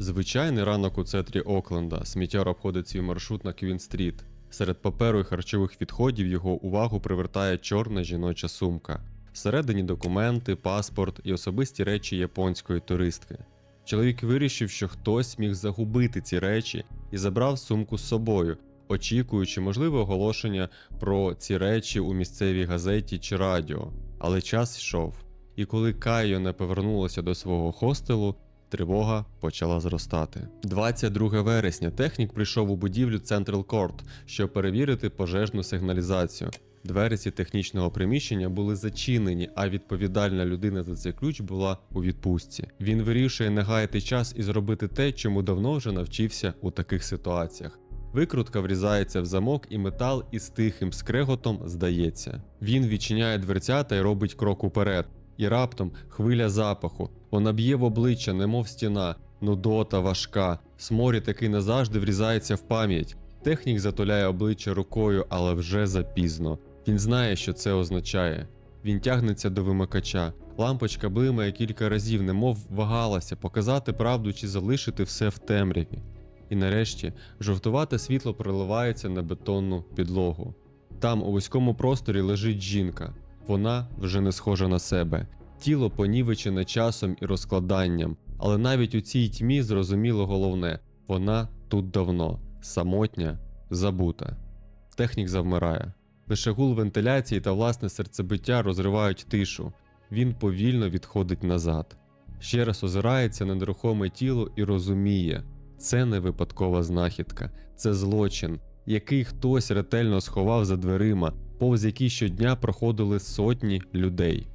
Звичайний ранок у центрі Окленда. Сміттяр обходить свій маршрут на Квін-стріт. Серед паперу і харчових відходів його увагу привертає чорна жіноча сумка. Всередині документи, паспорт і особисті речі японської туристки. Чоловік вирішив, що хтось міг загубити ці речі і забрав сумку з собою, очікуючи можливе оголошення про ці речі у місцевій газеті чи радіо. Але час йшов, і коли Кайо не повернулося до свого хостелу, тривога почала зростати. 22 вересня технік прийшов у будівлю Central Court, щоб перевірити пожежну сигналізацію. Двері ці технічного приміщення були зачинені, а відповідальна людина за цей ключ була у відпустці. Він вирішує не гаяти час і зробити те, чому давно вже навчився у таких ситуаціях. Викрутка врізається в замок, і метал із тихим скреготом здається. Він відчиняє дверцята і робить крок уперед. І раптом хвиля запаху. Вона б'є в обличчя, немов стіна, нудота важка. Сморід такий назавжди врізається в пам'ять. Технік затуляє обличчя рукою, але вже запізно. Він знає, що це означає. Він тягнеться до вимикача. Лампочка блимає кілька разів, немов вагалася показати правду чи залишити все в темряві. І нарешті жовтувате світло проливається на бетонну підлогу. Там, у вузькому просторі, лежить жінка. Вона вже не схожа на себе. Тіло понівечене часом і розкладанням, але навіть у цій тьмі зрозуміло головне вона тут давно, самотня, забута. Технік завмирає. Лише гул вентиляції та власне серцебиття розривають тишу. Він повільно відходить назад. Ще раз озирається на нерухоме тіло і розуміє, це не випадкова знахідка, це злочин, який хтось ретельно сховав за дверима, повз які щодня проходили сотні людей.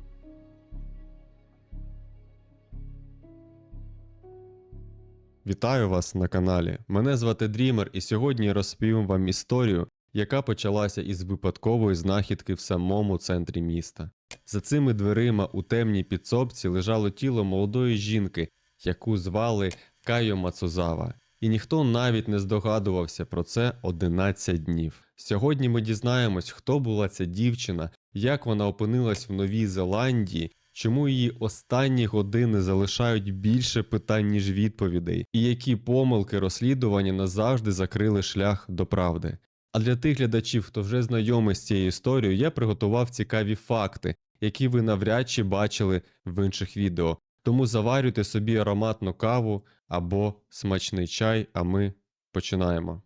Вітаю вас на каналі. Мене звати Дрімер, і сьогодні я розповім вам історію, яка почалася із випадкової знахідки в самому центрі міста. За цими дверима у темній підсобці лежало тіло молодої жінки, яку звали Кайо Мацузава. І ніхто навіть не здогадувався про це 11 днів. Сьогодні ми дізнаємось, хто була ця дівчина, як вона опинилась в Новій Зеландії, чому її останні години залишають більше питань, ніж відповідей, і які помилки розслідування назавжди закрили шлях до правди. А для тих глядачів, хто вже знайомий з цією історією, я приготував цікаві факти, які ви навряд чи бачили в інших відео. Тому заварюйте собі ароматну каву або смачний чай, а ми починаємо.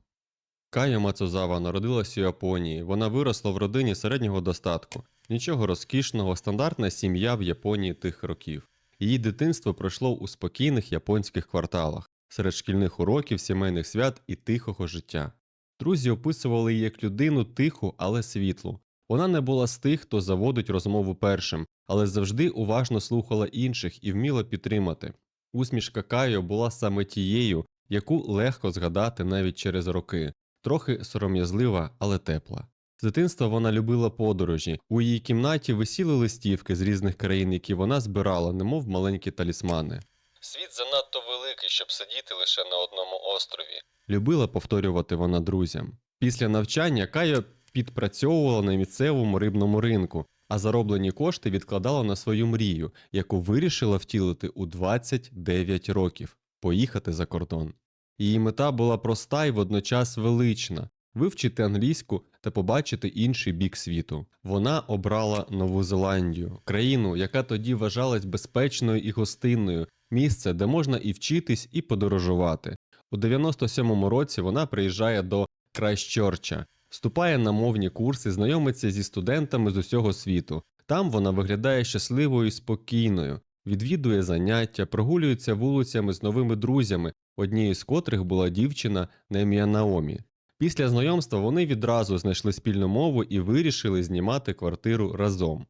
Кая Мацузава народилась у Японії. Вона виросла в родині середнього достатку. Нічого розкішного, стандартна сім'я в Японії тих років. Її дитинство пройшло у спокійних японських кварталах, серед шкільних уроків, сімейних свят і тихого життя. Друзі описували її як людину тиху, але світлу. Вона не була з тих, хто заводить розмову першим, але завжди уважно слухала інших і вміла підтримати. Усмішка Кайо була саме тією, яку легко згадати навіть через роки, трохи сором'язлива, але тепла. З дитинства вона любила подорожі. У її кімнаті висіли листівки з різних країн, які вона збирала, немов маленькі талісмани. Світ занадто великий, щоб сидіти лише на одному острові. Любила повторювати вона друзям. Після навчання Кайо підпрацьовувала на місцевому рибному ринку, а зароблені кошти відкладала на свою мрію, яку вирішила втілити у 29 років поїхати за кордон. Її мета була проста і водночас велична вивчити англійську та побачити інший бік світу. Вона обрала Нову Зеландію, країну, яка тоді вважалась безпечною і гостинною, місце, де можна і вчитись, і подорожувати. У 97-му році вона приїжджає до Крайщорча, вступає на мовні курси, знайомиться зі студентами з усього світу. Там вона виглядає щасливою і спокійною, відвідує заняття, прогулюється вулицями з новими друзями, однією з котрих була дівчина на ім'я Наомі. Після знайомства вони відразу знайшли спільну мову і вирішили знімати квартиру разом.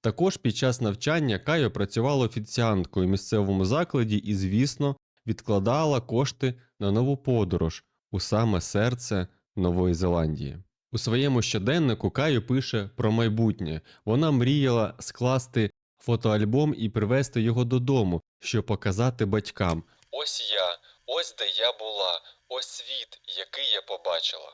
Також під час навчання Кайо працювала офіціанткою в місцевому закладі і, звісно, відкладала кошти на нову подорож у саме серце Нової Зеландії. У своєму щоденнику Кайо пише про майбутнє. Вона мріяла скласти фотоальбом і привезти його додому, щоб показати батькам. Ось я, ось де я була, ось світ, який я побачила.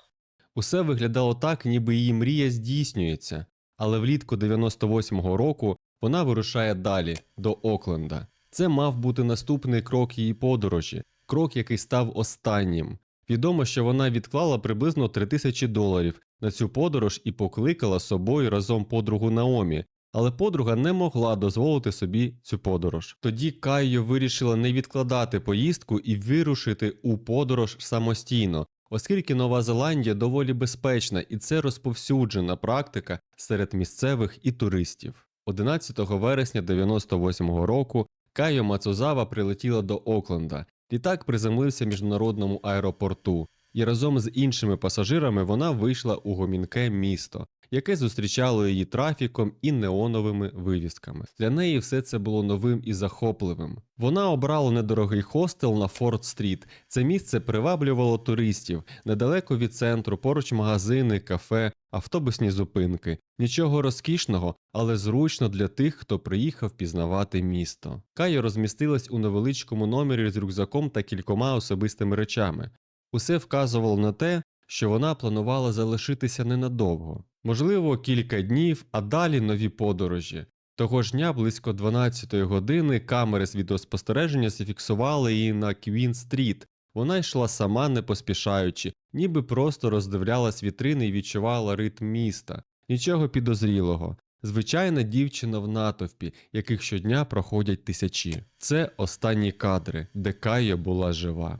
Усе виглядало так, ніби її мрія здійснюється, але влітку 98-го року вона вирушає далі до Окленда. Це мав бути наступний крок її подорожі. крок, який став останнім. Відомо, що вона відклала приблизно 3 тисячі доларів на цю подорож і покликала собою разом подругу Наомі, але подруга не могла дозволити собі цю подорож. Тоді Кайо вирішила не відкладати поїздку і вирушити у подорож самостійно, оскільки Нова Зеландія доволі безпечна і це розповсюджена практика серед місцевих і туристів. 11 вересня 98-го року Кайо Мацузава прилетіла до Окленда. Літак приземлився в міжнародному аеропорту, і разом з іншими пасажирами вона вийшла у гомінке місто, яке зустрічало її трафіком і неоновими вивісками. Для неї все це було новим і захопливим. Вона обрала недорогий хостел на Форд-стріт. Це місце приваблювало туристів недалеко від центру, поруч магазини, кафе, автобусні зупинки. Нічого розкішного, але зручно для тих, хто приїхав пізнавати місто. Кайо розмістилась у невеличкому номері з рюкзаком та кількома особистими речами. Усе вказувало на те, що вона планувала залишитися ненадовго, можливо, кілька днів, а далі нові подорожі. Того ж дня близько 12-ї години камери з відеоспостереження зафіксували її на Квін-стріт. Вона йшла сама, не поспішаючи, ніби просто роздивлялась вітрини і відчувала ритм міста. Нічого підозрілого. Звичайна дівчина в натовпі, яких щодня проходять тисячі. Це останні кадри, де Кайо була жива.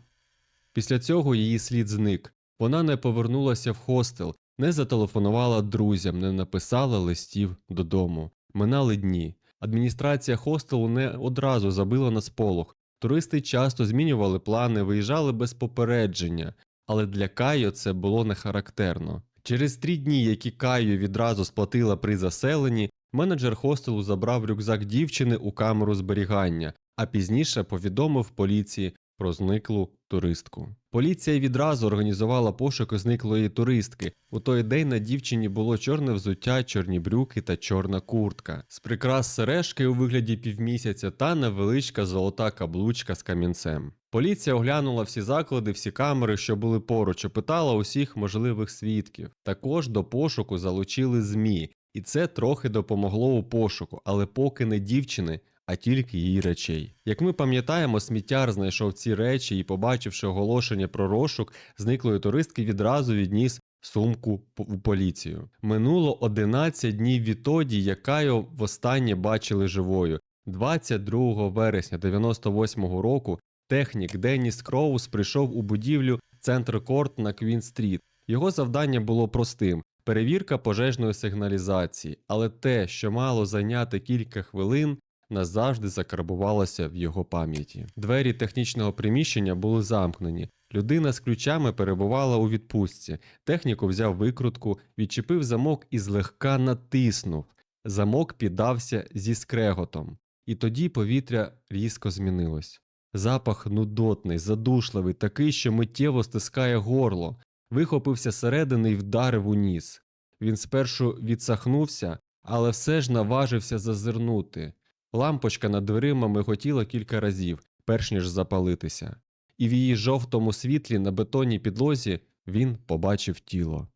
Після цього її слід зник. Вона не повернулася в хостел, не зателефонувала друзям, не написала листів додому. Минали дні. Адміністрація хостелу не одразу забила на сполох. Туристи часто змінювали плани, виїжджали без попередження, але для Кайо це було не характерно. Через три дні, які Кайо відразу сплатила при заселенні, менеджер хостелу забрав рюкзак дівчини у камеру зберігання, а пізніше повідомив поліції про зниклу туристку. Поліція відразу організувала пошуки зниклої туристки. У той день на дівчині було чорне взуття, чорні брюки та чорна куртка, з прикрас сережки у вигляді півмісяця та невеличка золота каблучка з камінцем. Поліція оглянула всі заклади, всі камери, що були поруч, опитала усіх можливих свідків. Також до пошуку залучили ЗМІ, і це трохи допомогло у пошуку, але поки не дівчини, а тільки її речей. Як ми пам'ятаємо, сміттяр знайшов ці речі і, побачивши оголошення про розшук зниклої туристки, відразу відніс сумку у поліцію. Минуло 11 днів відтоді, як Кайо востаннє бачили живою. 22 вересня 98-го року технік Деніс Кроус прийшов у будівлю Центр Корт на Квін-стріт. Його завдання було простим. Перевірка пожежної сигналізації, але те, що мало зайняти кілька хвилин, назавжди закарбувалося в його пам'яті. Двері технічного приміщення були замкнені. Людина з ключами перебувала у відпустці. Техніку взяв викрутку, відчепив замок і злегка натиснув. Замок піддався зі скреготом. І тоді повітря різко змінилось. Запах нудотний, задушливий, такий, що миттєво стискає горло. Вихопився середини і вдарив у ніс. Він спершу відсахнувся, але все ж наважився зазирнути. Лампочка над дверима миготіла кілька разів, перш ніж запалитися, і в її жовтому світлі на бетонній підлозі він побачив тіло.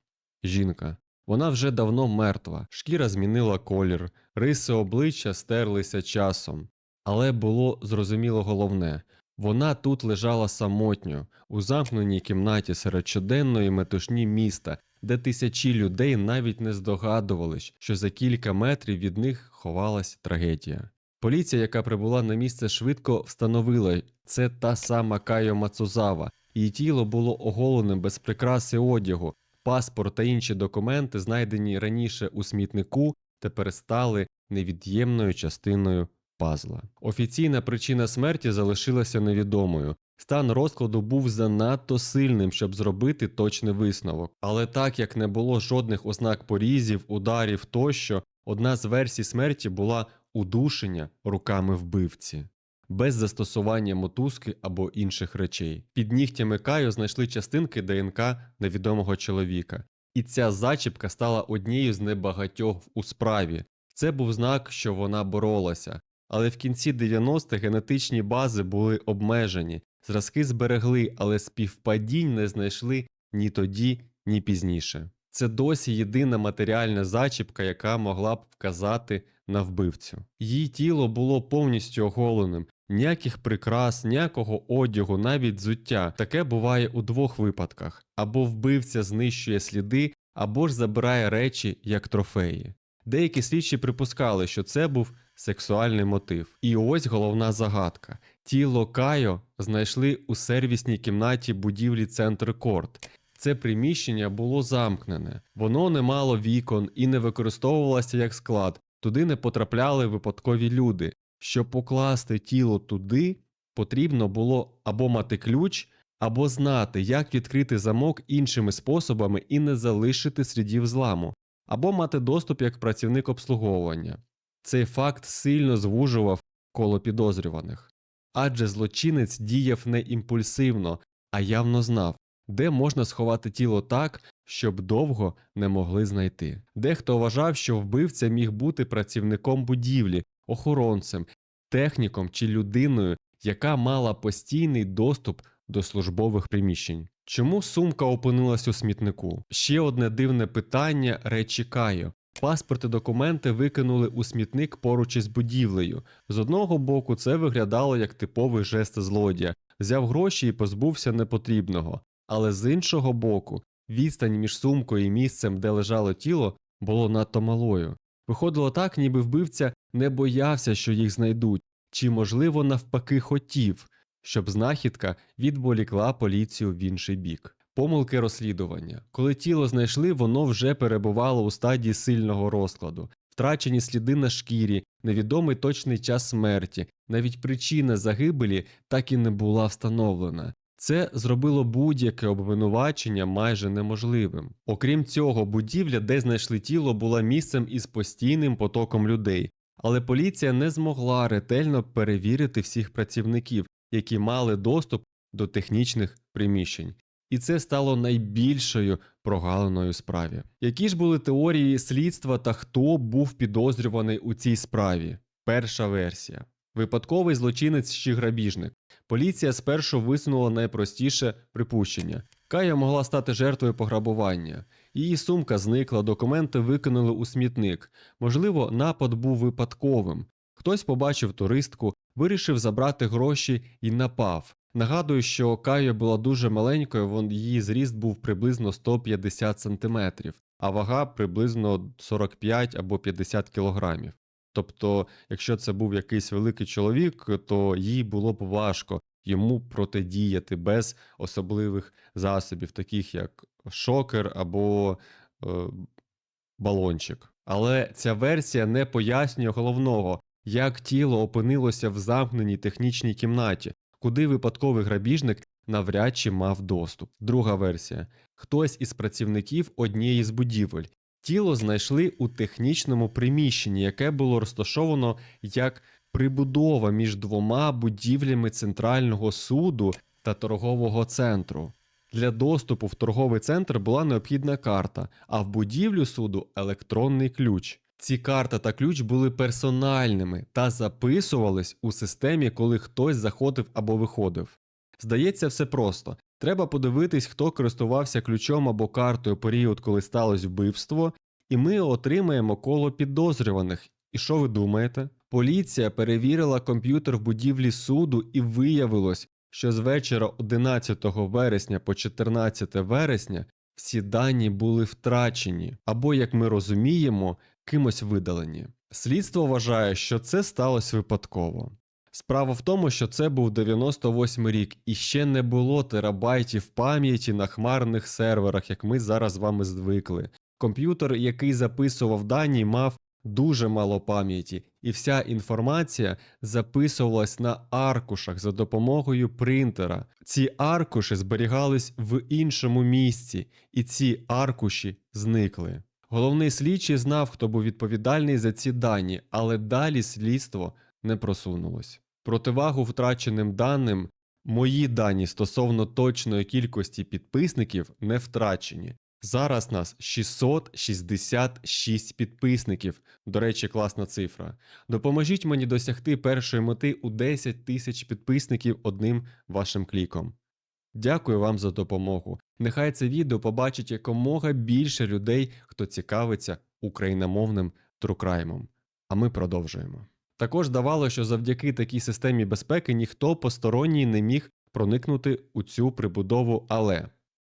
Жінка. Вона вже давно мертва, шкіра змінила колір, риси обличчя стерлися часом. Але було зрозуміло головне вона тут лежала самотньо, у замкненій кімнаті серед щоденної метушні міста, де тисячі людей навіть не здогадувались, що за кілька метрів від них ховалась трагедія. Поліція, яка прибула на місце, швидко встановила, це та сама Кайо Мацузава. Її тіло було оголеним без прикраси одягу, паспорт та інші документи, знайдені раніше у смітнику, тепер стали невід'ємною частиною пазла. Офіційна причина смерті залишилася невідомою. Стан розкладу був занадто сильним, щоб зробити точний висновок. Але так як не було жодних ознак порізів, ударів тощо, одна з версій смерті була удушення руками вбивці. Без застосування мотузки або інших речей. Під нігтями Каю знайшли частинки ДНК невідомого чоловіка, і ця зачіпка стала однією з небагатьох у справі. Це був знак, що вона боролася. Але в кінці 90-х генетичні бази були обмежені, зразки зберегли, але співпадінь не знайшли ні тоді, ні пізніше. Це досі єдина матеріальна зачіпка, яка могла б вказати на вбивцю. Її тіло було повністю оголеним, Ніяких прикрас, ніякого одягу, навіть взуття. Таке буває у двох випадках: або вбивця знищує сліди, або ж забирає речі як трофеї. Деякі слідчі припускали, що це був сексуальний мотив. І ось головна загадка: тіло Кайо знайшли у сервісній кімнаті будівлі Центр Корт. Це приміщення було замкнене, воно не мало вікон і не використовувалося як склад. Туди не потрапляли випадкові люди. Щоб покласти тіло туди, потрібно було або мати ключ, або знати, як відкрити замок іншими способами і не залишити слідів зламу, або мати доступ як працівник обслуговування. Цей факт сильно звужував коло підозрюваних. Адже злочинець діяв не імпульсивно, а явно знав, де можна сховати тіло так, щоб довго не могли знайти. Дехто вважав, що вбивця міг бути працівником будівлі, охоронцем, техніком чи людиною, яка мала постійний доступ до службових приміщень. Чому сумка опинилась у смітнику? Ще одне дивне питання речі Кайо. Паспорт і документи викинули у смітник поруч із будівлею. З одного боку, це виглядало як типовий жест злодія, взяв гроші і позбувся непотрібного. Але з іншого боку, відстань між сумкою і місцем, де лежало тіло, було надто малою. Виходило так, ніби вбивця не боявся, що їх знайдуть, чи, можливо, навпаки, хотів, щоб знахідка відволікла поліцію в інший бік. Помилки розслідування. Коли тіло знайшли, воно вже перебувало у стадії сильного розкладу, втрачені сліди на шкірі, невідомий точний час смерті, навіть причина загибелі так і не була встановлена. Це зробило будь-яке обвинувачення майже неможливим. Окрім цього, будівля, де знайшли тіло, була місцем із постійним потоком людей, але поліція не змогла ретельно перевірити всіх працівників, які мали доступ до технічних приміщень. І це стало найбільшою прогалиною справі. Які ж були теорії слідства та хто був підозрюваний у цій справі? Перша версія. Випадковий злочинець чи грабіжник. Поліція спершу висунула найпростіше припущення. Кая могла стати жертвою пограбування. Її сумка зникла, документи викинули у смітник. Можливо, напад був випадковим. Хтось побачив туристку, вирішив забрати гроші і напав. Нагадую, що Кая була дуже маленькою, її зріст був приблизно 150 см, а вага приблизно 45 або 50 кілограмів. Тобто, якщо це був якийсь великий чоловік, то їй було б важко йому протидіяти без особливих засобів, таких як шокер або е, балончик. Але ця версія не пояснює головного, як тіло опинилося в замкненій технічній кімнаті, куди випадковий грабіжник навряд чи мав доступ. Друга версія: хтось із працівників однієї з будівель. Тіло знайшли у технічному приміщенні, яке було розташовано як прибудова між двома будівлями центрального суду та торгового центру. Для доступу в торговий центр була необхідна карта, а в будівлю суду електронний ключ. Ці карта та ключ були персональними та записувались у системі, коли хтось заходив або виходив. Здається, все просто. Треба подивитись, хто користувався ключом або картою період, коли сталося вбивство, і ми отримаємо коло підозрюваних. І що ви думаєте? Поліція перевірила комп'ютер в будівлі суду і виявилось, що з вечора 11 вересня по 14 вересня всі дані були втрачені, або, як ми розуміємо, кимось видалені. Слідство вважає, що це сталося випадково. Справа в тому, що це був 98 рік і ще не було терабайтів пам'яті на хмарних серверах, як ми зараз з вами звикли. Комп'ютер, який записував дані, мав дуже мало пам'яті, і вся інформація записувалась на аркушах за допомогою принтера. Ці аркуші зберігались в іншому місці, і ці аркуші зникли. Головний слідчий знав, хто був відповідальний за ці дані, але далі слідство не просунулось. Противагу втраченим даним мої дані стосовно точної кількості підписників не втрачені. Зараз нас 666 підписників. До речі, класна цифра. Допоможіть мені досягти першої мети у 10 тисяч підписників одним вашим кліком. Дякую вам за допомогу. Нехай це відео побачить якомога більше людей, хто цікавиться україномовним трукраймом. А ми продовжуємо. Також здавалося, що завдяки такій системі безпеки ніхто посторонній не міг проникнути у цю прибудову але.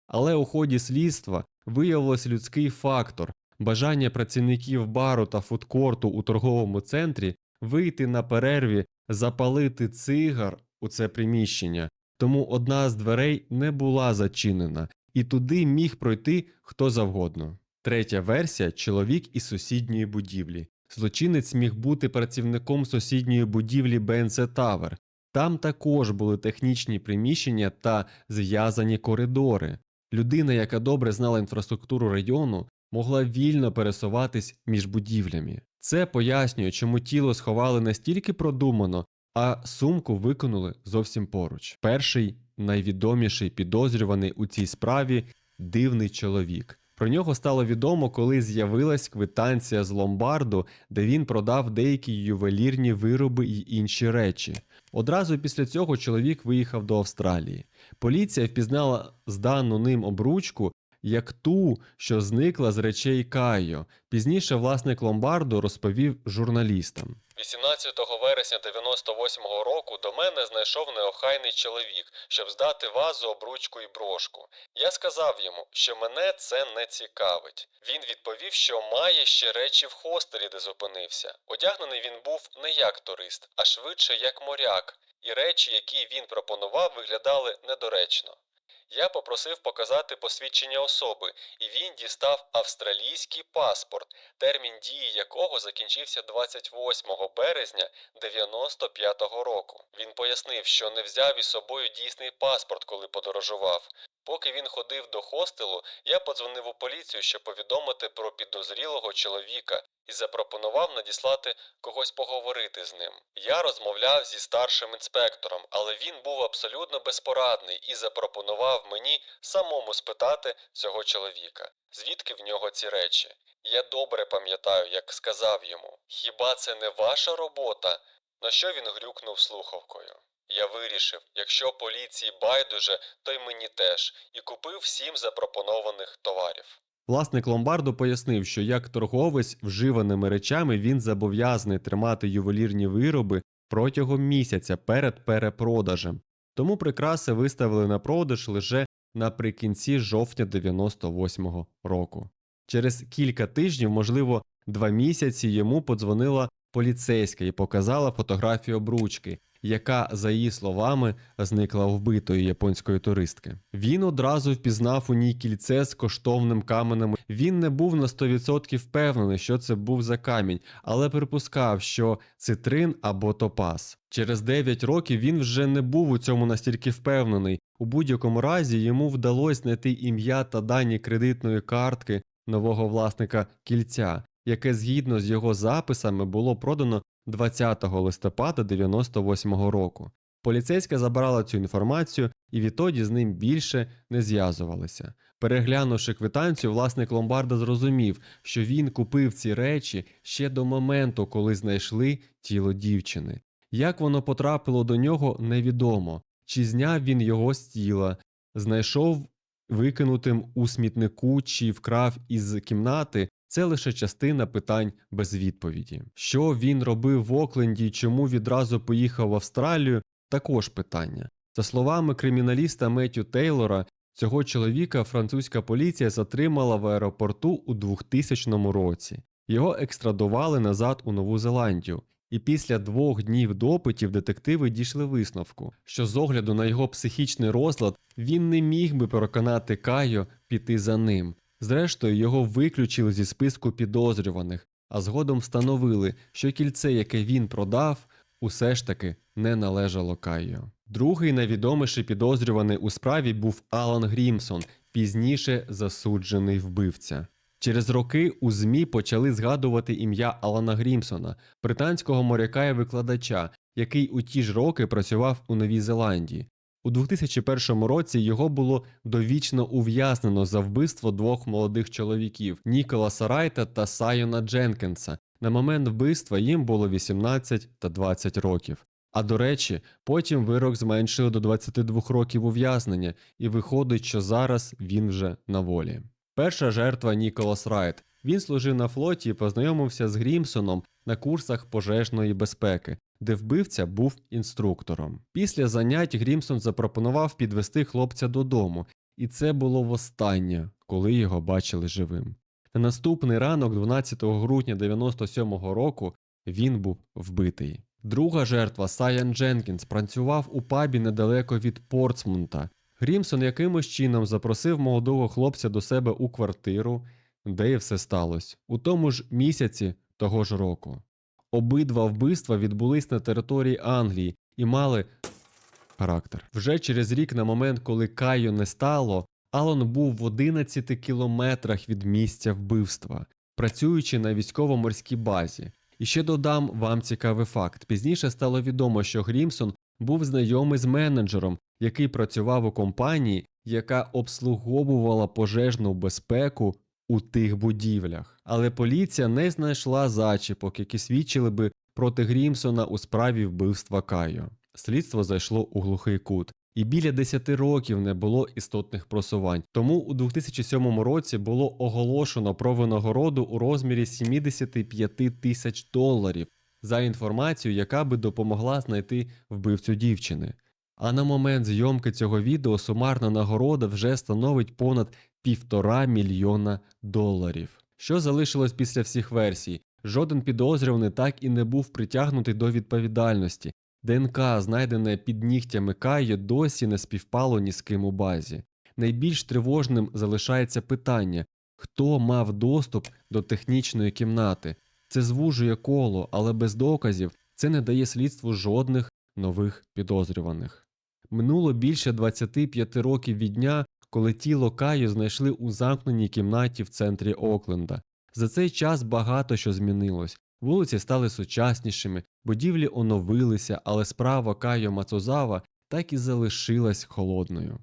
Але у ході слідства виявилось людський фактор, бажання працівників бару та фудкорту у торговому центрі вийти на перерві, запалити цигар у це приміщення, тому одна з дверей не була зачинена, і туди міг пройти хто завгодно. Третя версія чоловік із сусідньої будівлі. Злочинець міг бути працівником сусідньої будівлі БНЦ Тавер. Там також були технічні приміщення та зв'язані коридори. Людина, яка добре знала інфраструктуру району, могла вільно пересуватись між будівлями. Це пояснює, чому тіло сховали настільки продумано, а сумку виконали зовсім поруч. Перший найвідоміший підозрюваний у цій справі дивний чоловік. Про нього стало відомо, коли з'явилась квитанція з ломбарду, де він продав деякі ювелірні вироби й інші речі. Одразу після цього чоловік виїхав до Австралії. Поліція впізнала здану ним обручку як ту, що зникла з речей Кайо. Пізніше власник ломбарду розповів журналістам. 18 вересня 98-го року до мене знайшов неохайний чоловік, щоб здати вазу, обручку і брошку. Я сказав йому, що мене це не цікавить. Він відповів, що має ще речі в хостелі, де зупинився. Одягнений він був не як турист, а швидше як моряк, і речі, які він пропонував, виглядали недоречно. Я попросив показати посвідчення особи, і він дістав австралійський паспорт, термін дії якого закінчився 28 березня 95-го року. Він пояснив, що не взяв із собою дійсний паспорт, коли подорожував. Поки він ходив до хостелу, я подзвонив у поліцію, щоб повідомити про підозрілого чоловіка і запропонував надіслати когось поговорити з ним. Я розмовляв зі старшим інспектором, але він був абсолютно безпорадний і запропонував мені самому спитати цього чоловіка, звідки в нього ці речі. Я добре пам'ятаю, як сказав йому: Хіба це не ваша робота? На що він грюкнув слухавкою. Я вирішив, якщо поліції байдуже, то й мені теж, і купив сім запропонованих товарів. Власник ломбарду пояснив, що як торговець вживаними речами він зобов'язаний тримати ювелірні вироби протягом місяця перед перепродажем. Тому прикраси виставили на продаж лише наприкінці жовтня 98-го року. Через кілька тижнів, можливо, два місяці йому подзвонила поліцейська і показала фотографію обручки, яка, за її словами, зникла вбитої японської туристки. Він одразу впізнав у ній кільце з коштовним каменем. Він не був на 100% впевнений, що це був за камінь, але припускав, що цитрин або топаз. Через 9 років він вже не був у цьому настільки впевнений. У будь-якому разі йому вдалося знайти ім'я та дані кредитної картки нового власника кільця, яке згідно з його записами було продано 20 листопада 98-го року. Поліцейська забрала цю інформацію і відтоді з ним більше не зв'язувалися. Переглянувши квитанцію, власник ломбарда зрозумів, що він купив ці речі ще до моменту, коли знайшли тіло дівчини. Як воно потрапило до нього, невідомо. Чи зняв він його з тіла, знайшов викинутим у смітнику чи вкрав із кімнати, це лише частина питань без відповіді. Що він робив в Окленді і чому відразу поїхав в Австралію, також питання. За словами криміналіста Меттю Тейлора, цього чоловіка французька поліція затримала в аеропорту у 2000 році. Його екстрадували назад у Нову Зеландію. І після двох днів допитів детективи дійшли висновку, що з огляду на його психічний розлад він не міг би переконати Кайо піти за ним. Зрештою, його виключили зі списку підозрюваних, а згодом встановили, що кільце, яке він продав, усе ж таки не належало Кайо. Другий найвідоміший підозрюваний у справі був Алан Грімсон, пізніше засуджений вбивця. Через роки у ЗМІ почали згадувати ім'я Алана Грімсона, британського моряка і викладача, який у ті ж роки працював у Новій Зеландії. У 2001 році його було довічно ув'язнено за вбивство двох молодих чоловіків Ніколаса Райта та Сайона Дженкенса. На момент вбивства їм було 18 та 20 років. А до речі, потім вирок зменшили до 22 років ув'язнення, і виходить, що зараз він вже на волі. Перша жертва Ніколас Райт. Він служив на флоті і познайомився з Грімсоном на курсах пожежної безпеки, де вбивця був інструктором. Після занять Грімсон запропонував підвести хлопця додому, і це було востаннє, коли його бачили живим. На наступний ранок, 12 грудня 97-го року, він був вбитий. Друга жертва Саян Дженкінс працював у пабі недалеко від Портсмунта. Грімсон якимось чином запросив молодого хлопця до себе у квартиру, де і все сталося, у тому ж місяці того ж року. Обидва вбивства відбулись на території Англії і мали характер. Вже через рік, на момент, коли Кайо не стало, Алон був в 11 кілометрах від місця вбивства, працюючи на військово-морській базі. І ще додам вам цікавий факт. Пізніше стало відомо, що Грімсон був знайомий з менеджером, який працював у компанії, яка обслуговувала пожежну безпеку у тих будівлях. Але поліція не знайшла зачіпок, які свідчили би проти Грімсона у справі вбивства Кайо. Слідство зайшло у глухий кут. І біля 10 років не було істотних просувань. Тому у 2007 році було оголошено про винагороду у розмірі 75 тисяч доларів за інформацію, яка би допомогла знайти вбивцю дівчини. А на момент зйомки цього відео сумарна нагорода вже становить понад півтора мільйона доларів. Що залишилось після всіх версій? Жоден підозрюваний так і не був притягнутий до відповідальності. ДНК, знайдене під нігтями Кайо, досі не співпало ні з ким у базі. Найбільш тривожним залишається питання, хто мав доступ до технічної кімнати. Це звужує коло, але без доказів це не дає слідству жодних нових підозрюваних. Минуло більше 25 років від дня, коли тіло Каю знайшли у замкненій кімнаті в центрі Окленда. За цей час багато що змінилось. Вулиці стали сучаснішими, будівлі оновилися, але справа Кайо Мацузава так і залишилась холодною.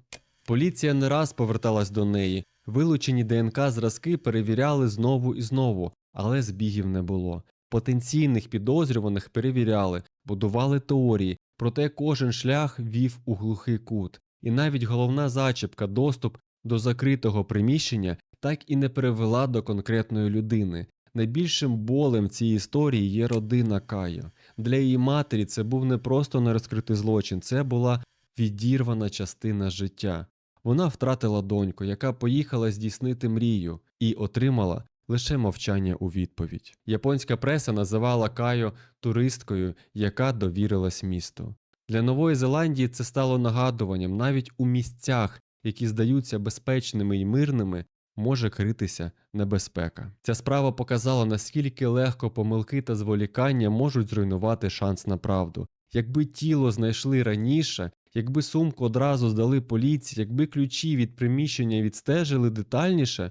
Поліція не раз поверталась до неї. Вилучені ДНК зразки перевіряли знову і знову, але збігів не було. Потенційних підозрюваних перевіряли, будували теорії, проте кожен шлях вів у глухий кут. І навіть головна зачіпка доступ до закритого приміщення так і не привела до конкретної людини. Найбільшим болем цієї історії є родина Кайо. Для її матері це був не просто нерозкритий злочин, це була відірвана частина життя. Вона втратила доньку, яка поїхала здійснити мрію, і отримала лише мовчання у відповідь. Японська преса називала Кайо туристкою, яка довірилась місту. Для Нової Зеландії це стало нагадуванням навіть у місцях, які здаються безпечними і мирними, може критися небезпека. Ця справа показала, наскільки легко помилки та зволікання можуть зруйнувати шанс на правду. Якби тіло знайшли раніше, якби сумку одразу здали поліції, якби ключі від приміщення відстежили детальніше,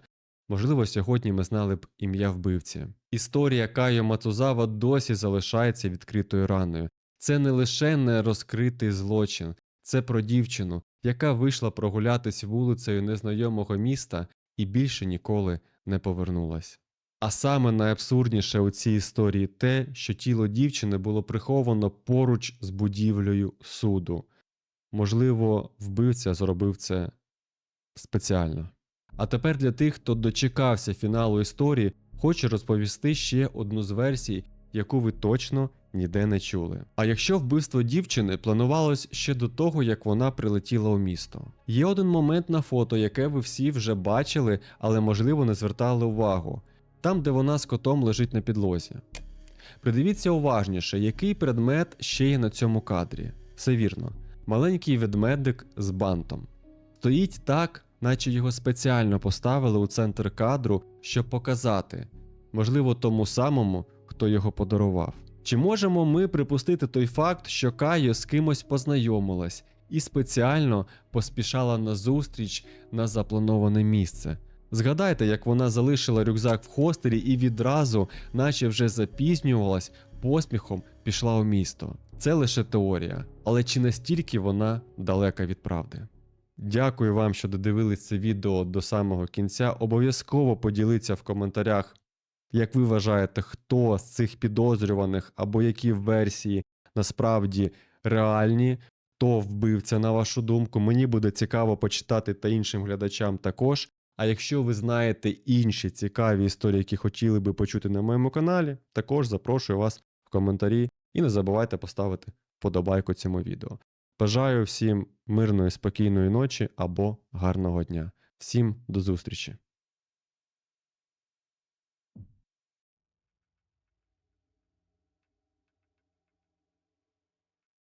можливо, сьогодні ми знали б ім'я вбивці. Історія Кайо Мацузава досі залишається відкритою раною. Це не лише не розкритий злочин, це про дівчину, яка вийшла прогулятись вулицею незнайомого міста і більше ніколи не повернулась. А саме найабсурдніше у цій історії те, що тіло дівчини було приховано поруч з будівлею суду. Можливо, вбивця зробив це спеціально. А тепер для тих, хто дочекався фіналу історії, хочу розповісти ще одну з версій, яку ви точно ніде не чули. А якщо вбивство дівчини планувалось ще до того, як вона прилетіла у місто. Є один момент на фото, яке ви всі вже бачили, але можливо не звертали увагу. Там, де вона з котом лежить на підлозі. Придивіться уважніше, який предмет ще є на цьому кадрі. Все вірно, маленький ведмедик з бантом. Стоїть так, наче його спеціально поставили у центр кадру, щоб показати, можливо, тому самому, хто його подарував. Чи можемо ми припустити той факт, що Кайо з кимось познайомилась і спеціально поспішала на зустріч на заплановане місце? Згадайте, як вона залишила рюкзак в хостелі і відразу, наче вже запізнювалась, поспіхом пішла у місто. Це лише теорія, але чи настільки вона далека від правди? Дякую вам, що додивились це відео до самого кінця. Обов'язково поділіться в коментарях, як ви вважаєте, хто з цих підозрюваних або які версії насправді реальні, хто вбивця, на вашу думку. Мені буде цікаво почитати та іншим глядачам також. А якщо ви знаєте інші цікаві історії, які хотіли би почути на моєму каналі, також запрошую вас в коментарі і не забувайте поставити вподобайку цьому відео. Бажаю всім мирної, спокійної ночі або гарного дня. Всім до зустрічі!